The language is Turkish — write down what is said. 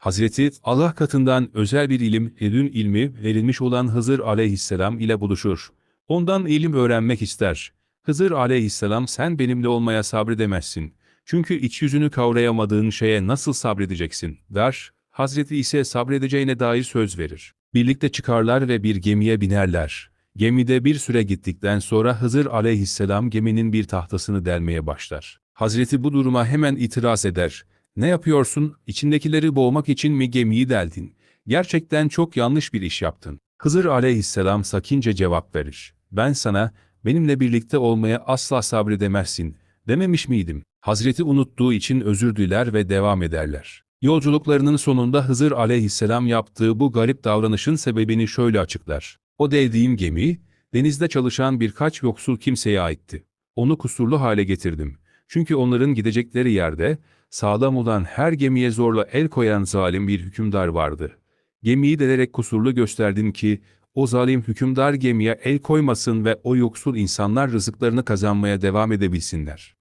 Hazreti Allah katından özel bir ilim, edün ilmi verilmiş olan Hızır aleyhisselam ile buluşur. Ondan ilim öğrenmek ister. Hızır aleyhisselam sen benimle olmaya sabredemezsin. Çünkü iç yüzünü kavrayamadığın şeye nasıl sabredeceksin, der. Hazreti ise sabredeceğine dair söz verir. Birlikte çıkarlar ve bir gemiye binerler. Gemide bir süre gittikten sonra Hızır aleyhisselam geminin bir tahtasını delmeye başlar. Hazreti bu duruma hemen itiraz eder. Ne yapıyorsun? İçindekileri boğmak için mi gemiyi deldin? Gerçekten çok yanlış bir iş yaptın. Hızır aleyhisselam sakince cevap verir. Ben sana, benimle birlikte olmaya asla sabredemezsin, dememiş miydim? Hazreti unuttuğu için özür diler ve devam ederler. Yolculuklarının sonunda Hızır aleyhisselam yaptığı bu garip davranışın sebebini şöyle açıklar. O deldiğim gemi, denizde çalışan birkaç yoksul kimseye aitti. Onu kusurlu hale getirdim. Çünkü onların gidecekleri yerde, sağlam olan her gemiye zorla el koyan zalim bir hükümdar vardı. Gemiyi delerek kusurlu gösterdin ki, o zalim hükümdar gemiye el koymasın ve o yoksul insanlar rızıklarını kazanmaya devam edebilsinler.